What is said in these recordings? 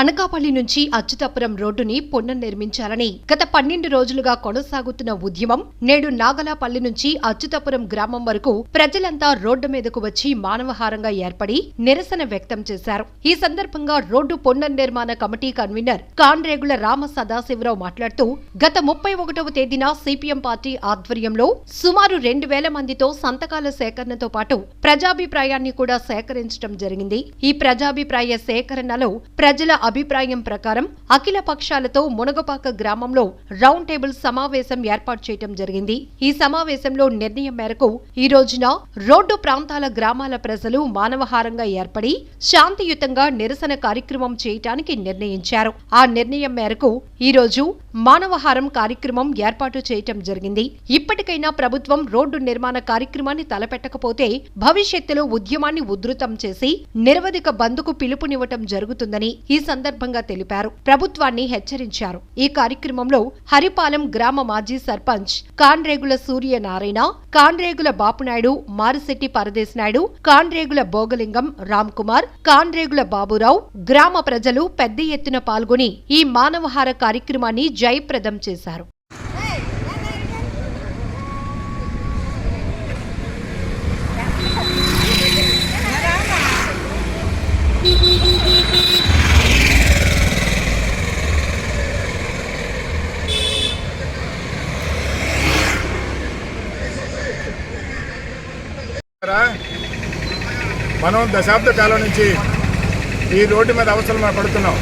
అనకాపల్లి నుంచి అచ్యుతాపురం రోడ్డుని పునర్నిర్మించాలని గత పన్నెండు రోజులుగా కొనసాగుతున్న ఉద్యమం నేడు నాగలాపల్లి నుంచి అచ్యుతాపురం గ్రామం వరకు ప్రజలంతా రోడ్డు మీదకు వచ్చి మానవహారంగా ఏర్పడి నిరసన వ్యక్తం చేశారు. ఈ సందర్భంగా రోడ్డు పునర్నిర్మాణ కమిటీ కన్వీనర్ కాన్రేగుల రామ సదాశివరావు మాట్లాడుతూ గత ముప్పై ఒకటవ తేదీన సిపిఎం పార్టీ ఆధ్వర్యంలో సుమారు రెండు వేల మందితో సంతకాల సేకరణతో పాటు ప్రజాభిప్రాయాన్ని కూడా సేకరించడం జరిగింది. ఈ ప్రజాభిప్రాయ సేకరణలో ప్రజల అభిప్రాయం ప్రకారం అఖిల పక్షాలతో మునగపాక గ్రామంలో రౌండ్ టేబుల్ సమావేశం ఏర్పాటు చేయడం జరిగింది. ఈ సమావేశంలో నిర్ణయం మేరకు ఈ రోజున రోడ్డు ప్రాంతాల గ్రామాల ప్రజలు మానవహారంగా ఏర్పడి శాంతియుతంగా నిరసన కార్యక్రమం చేయటానికి నిర్ణయించారు. ఆ నిర్ణయం మేరకు ఈ రోజు మానవహారం కార్యక్రమం ఏర్పాటు చేయటం జరిగింది. ఇప్పటికైనా ప్రభుత్వం రోడ్డు నిర్మాణ కార్యక్రమాన్ని తలపెట్టకపోతే భవిష్యత్తులో ఉద్యమాన్ని ఉధృతం చేసి నిరవధిక బంద్కు పిలుపునివ్వటం జరుగుతుందని ఈ సందర్భంగా తెలిపారు. ప్రభుత్వాన్ని హెచ్చరించారు. ఈ కార్యక్రమంలో హరిపాలెం గ్రామ మాజీ సర్పంచ్ కాన్రేగుల సూర్యనారాయణ కాన్రేగుల బాపునాయుడు మారిశెట్టి పరదేశ్ నాయుడు కాన్రేగుల భోగలింగం రామ్ కుమార్ కాన్రేగుల బాబురావు గ్రామ ప్రజలు పెద్ద ఎత్తున పాల్గొని ఈ మానవహార కార్యక్రమాన్ని జయప్రదం చేశారు. మనం దశాబ్ద కాలం నుంచి ఈ రోడ్డు మీద అవస్థలు మనం పడుతున్నాం.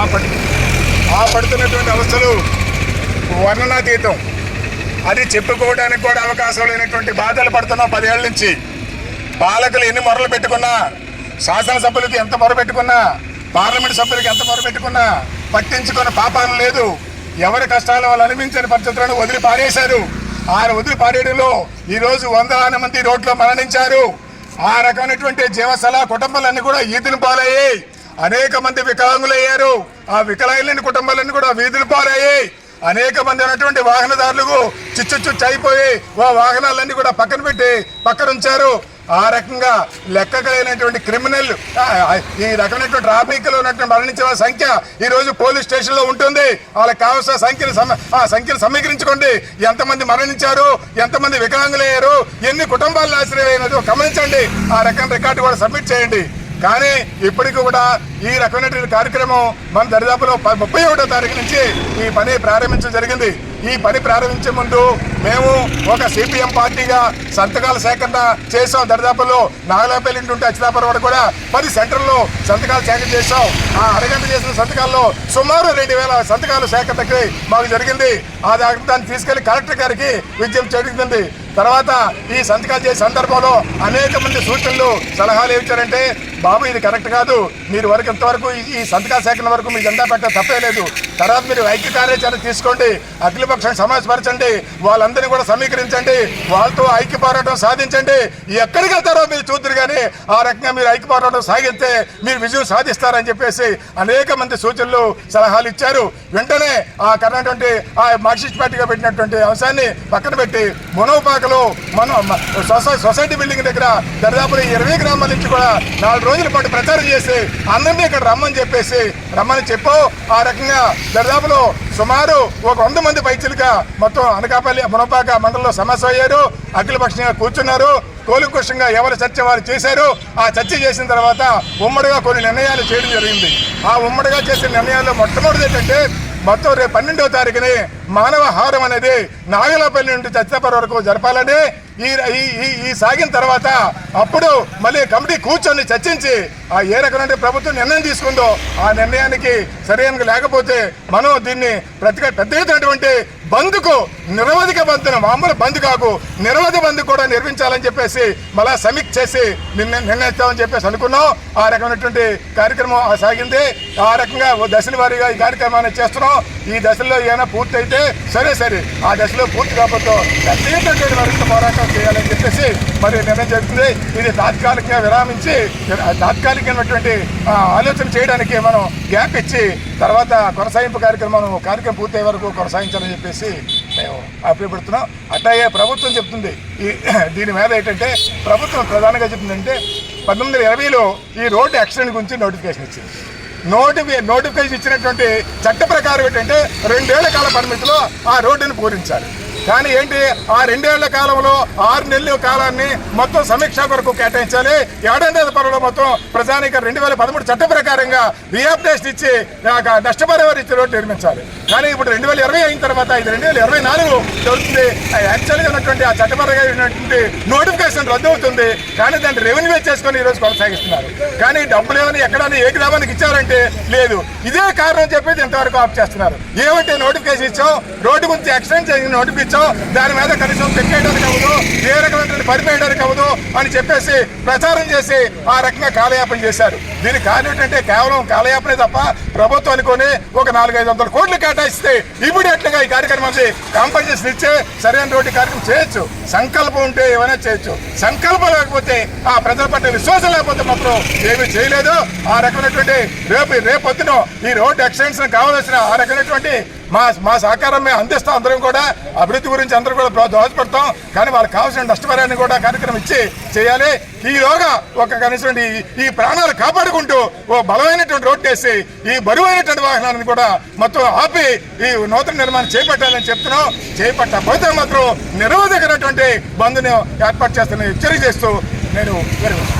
ఆ పడు ఆ పడుతున్నటువంటి అవస్థలు వర్ణనాతీతం. అది చెప్పుకోవడానికి కూడా అవకాశం లేనటువంటి బాధలు పడుతున్నాం పదేళ్ళ నుంచి. పాలకులు ఎన్ని మొరలు పెట్టుకున్నా శాసనసభ్యులకి ఎంత మొర పెట్టుకున్నా పార్లమెంట్ సభ్యులకి ఎంత మొర పెట్టుకున్నా పట్టించుకున్న పాపాలు లేదు. ఎవరి కష్టాలు వాళ్ళు అనిపించని పరిస్థితులను వదిలి పారేశారు ఆయన వదిలి ఈరోజు వందలాన మంది రోడ్లో మరణించారు. ఆ రకమైనటువంటి జీవసల కుటుంబాలన్నీ కూడా ఈదులు పాలయ్యాయి. అనేక మంది వికలాంగులయ్యారు. ఆ వికలాంగులైన కుటుంబాలన్నీ కూడా వీధులు పాలయ్యాయి. అనేక మంది ఉన్నటువంటి వాహనదారులకు చిచ్చు చిచ్చు అయిపోయి ఆ వాహనాలన్నీ కూడా పక్కన పెట్టి పక్కన ఉంచారు ఆ రకంగా లెక్కగలేనటువంటి క్రిమినల్ ఈ రకమైనటువంటి ట్రాఫిక్లో ఉన్నటువంటి మరణించే వారి సంఖ్య ఈరోజు పోలీస్ స్టేషన్లో ఉంటుంది. వాళ్ళకి కావాల్సిన సంఖ్యను ఆ సంఖ్యను సమీకరించుకోండి. ఎంతమంది మరణించారు? ఎంతమంది వికలాంగులయ్యారు? ఎన్ని కుటుంబాలు ఆశ్రయమైనదో గమనించండి. ఆ రకం రికార్డు కూడా సబ్మిట్ చేయండి. కానీ ఇప్పటికీ కూడా ఈ రకమైనటువంటి కార్యక్రమం మన దరిదాపులో ముప్పై ఒకటో తారీఖు నుంచి ఈ పని ప్రారంభించడం జరిగింది. ఈ పని ప్రారంభించే ముందు మేము ఒక సిపిఎం పార్టీగా సంతకాల సేకరణ చేసాం దరిదాపుల్లో నాగలాపల్లి నుండి అచ్చిదాపురం వరకు కూడా పది సెంటర్లో సంతకాలు సేకరణ చేసాం ఆ అరగంట చేసిన సంతకాల్లో సుమారు రెండు వేల సంతకాలు సేకరణకి మాకు జరిగింది. ఆ దాన్ని తీసుకెళ్ళి కలెక్టర్ గారికి విజ్ఞప్తి జరిగింది తర్వాత ఈ సంతకాలు చేసే సందర్భంలో అనేక మంది సూచనలు సలహాలు ఏమిచ్చారంటే బాబు ఇది కరెక్ట్ కాదు. మీరు వరకు ఇంతవరకు ఈ- సంతకాల సేకరణ వరకు మీ జెండా పెట్టడం తప్పే లేదు. తర్వాత మీరు ఐక్య కార్యాచరణ తీసుకోండి. ప్రతిపక్షాన్ని సమాజపరచండి వాళ్ళందరినీ కూడా సమీకరించండి వాళ్ళతో ఐక్య పోరాటం సాధించండి. ఎక్కడికి వెళ్తారో మీరు చూద్దరు కానీ ఆ రకంగా మీరు ఐక్య పోరాటం సాగిస్తే మీరు విజయం సాధిస్తారని చెప్పేసి అనేక మంది సూచనలు సలహాలు ఇచ్చారు. వెంటనే ఆ కన్నటువంటి ఆ మార్క్సిస్ట్ పార్టీగా పెట్టినటువంటి అంశాన్ని పక్కన పెట్టి మునవపాకలో మన సొసై- సొసైటీ బిల్డింగ్ దగ్గర దరిదాపులు ఇరవై గ్రామాల నుంచి కూడా నాలుగు రోజుల పాటు ప్రచారం చేసి అందరినీ ఇక్కడ రమ్మని చెప్పేసి రమ్మని చెప్పు ఆ రకంగా దరిదాపులో సుమారు ఒక వంద మంది పైచిలుగా మొత్తం అనకాపల్లి మునపాక మండలంలో సమస్య అయ్యారు. అఖిలపక్షంగా కూర్చున్నారు. కోలుకుషంగా ఎవరు చర్చ వారు చేశారు. ఆ చర్చ చేసిన తర్వాత ఉమ్మడిగా కొన్ని నిర్ణయాలు చేయడం జరిగింది. ఆ ఉమ్మడిగా చేసిన నిర్ణయాల్లో మొట్టమొదటి ఏంటంటే మొత్తం రేపు పన్నెండవ తారీఖుని మానవ హారం అనేది నాగలపల్లి నుండి చచ్చినప్పటి వరకు జరపాలని ఈ ఈ- ఈ సాగిన తర్వాత అప్పుడు మళ్ళీ కమిటీ కూర్చొని చర్చించి ఆ ఏ రకమైన ప్రభుత్వం నిర్ణయం తీసుకుందో ఆ నిర్ణయానికి సరైన లేకపోతే మనం దీన్ని ప్రతి పెద్ద ఎత్తునటువంటి బంద్కు నిరవధిక బంద్ను మామూలు బంద్ కాకు నిరవధి బంద్ కూడా నిర్మించాలని చెప్పేసి మళ్ళా సమీక్ష చేసి నిన్న నిర్ణయిస్తామని చెప్పేసి అనుకున్నాం. ఆ రకమైనటువంటి కార్యక్రమం ఆ సాగింది. ఆ రకంగా ఓ దశల వారీగా ఈ కార్యక్రమాన్ని చేస్తున్నాం. ఈ దశలో ఏమైనా పూర్తయితే అంటే సరే సరే. ఆ దశలో పూర్తి కాకపోతే ప్రత్యేకటువంటి మరింత పోరాటం చేయాలని చెప్పేసి మరి నిర్ణయం జరుగుతుంది. ఇది తాత్కాలికంగా విరామించి తాత్కాలికమైనటువంటి ఆలోచన చేయడానికి మనం గ్యాప్ ఇచ్చి తర్వాత కొనసాగింపు కార్యక్రమం కార్యక్రమం పూర్తయ్యే వరకు కొనసాగించాలని చెప్పేసి మేము అభిప్రాయపడుతున్నాం. అట్లాగే ప్రభుత్వం చెప్తుంది. ఈ దీని మీద ఏంటంటే ప్రభుత్వం ప్రధానంగా చెప్తుందంటే పంతొమ్మిది వందల ఇరవైలో ఈ రోడ్డు యాక్సిడెంట్ గురించి నోటిఫికేషన్ ఇచ్చింది నోటిఫి నోటిఫికేషన్ ఇచ్చినటువంటి చట్ట ప్రకారం ఏంటంటే రెండేళ్ళ కాల పరిమితిలో ఆ రోడ్డును పూరించాలి. కానీ ఏంటి? ఆ రెండేళ్ళ కాలంలో ఆరు నెలల కాలాన్ని మొత్తం సమీక్ష కొరకు కేటాయించాలి. ఏడాది పనులు మొత్తం ప్రజానికి రెండు వేల పదమూడు చట్ట ప్రకారంగా రీఅప్డేషన్ ఇచ్చి ఆ నష్టపరిహారం ఇచ్చి రోడ్డు నిర్మించాలి. కానీ ఇప్పుడు రెండు వేల ఇరవై అయిన తర్వాత ఇది రెండు వేల ఇరవై నాలుగు జరుగుతుంది. యాక్చువల్గా ఉన్నటువంటి ఆ చట్టపరంగా ఉన్నటువంటి నోటిఫికేషన్ రద్దు అవుతుంది. కానీ దాన్ని రెవెన్యూ చేసుకొని ఈరోజు కొనసాగిస్తున్నారు. కానీ డబ్బులు ఏమైనా ఎక్కడైనా ఏ గ్రామానికి ఇచ్చారంటే లేదు. ఇదే కారణం చెప్పేది ఇంతవరకు ఆఫ్ చేస్తున్నారు. ఏమంటే నోటిఫికేషన్ ఇచ్చాం? రోడ్డు గురించి ఎక్స్టెండ్ చేసిన నోటిఫికేషన్ ఇచ్చావు దాని మీద కనీసం పెట్టేయడానికి అవ్వదు ఏ రకమైనటువంటి పడిపోయడానికి అవ్వదు అని చెప్పేసి ప్రచారం చేసి ఆ రకంగా కాలయాపన చేశారు. దీనికి కారణం ఏంటంటే కేవలం కాలయాపనే తప్ప ప్రభుత్వం అనుకుని ఒక నాలుగైదు వందల కోట్లు కేటాయిస్తే ఇమీడియట్గా ఈ కార్యక్రమానికి కాంపన్సేషన్ ఇచ్చే సరైన రోడ్డు కార్యక్రమం చేయొచ్చు. సంకల్పం ఉంటే ఏమైనా చేయొచ్చు. సంకల్పం లేకపోతే ఆ ప్రజల పట్ల విశ్వాసం లేకపోతే మాత్రం ఏమీ చేయలేదు. ఆ రకమైనటువంటి రేపు రేపొద్దున ఈ రోడ్డు ఎక్స్టెన్షన్ కావాల్సిన ఆ రకమైనటువంటి మా మా సహకారం మేము అందిస్తాం అందరం కూడా. అభివృద్ధి గురించి అందరూ కూడా ప్ర- దోహదపడతాం. కానీ వాళ్ళకి కావాల్సిన నష్టపరాన్ని కూడా కార్యక్రమం ఇచ్చి చేయాలి. ఈలోగా ఒక కనీసం ఈ- ఈ ప్రాణాలు కాపాడుకుంటూ ఓ బలమైనటువంటి రోడ్డు వేసి ఈ బరువైనటువంటి వాహనాలను కూడా మొత్తం ఆపి ఈ నూతన నిర్మాణం చేపట్టాలని చెప్తున్నాం. చేపట్టకపోతే మాత్రం నిరవధికమైనటువంటి బంద్ను ఏర్పాటు చేస్తున్న హెచ్చరిక చేస్తూ నేను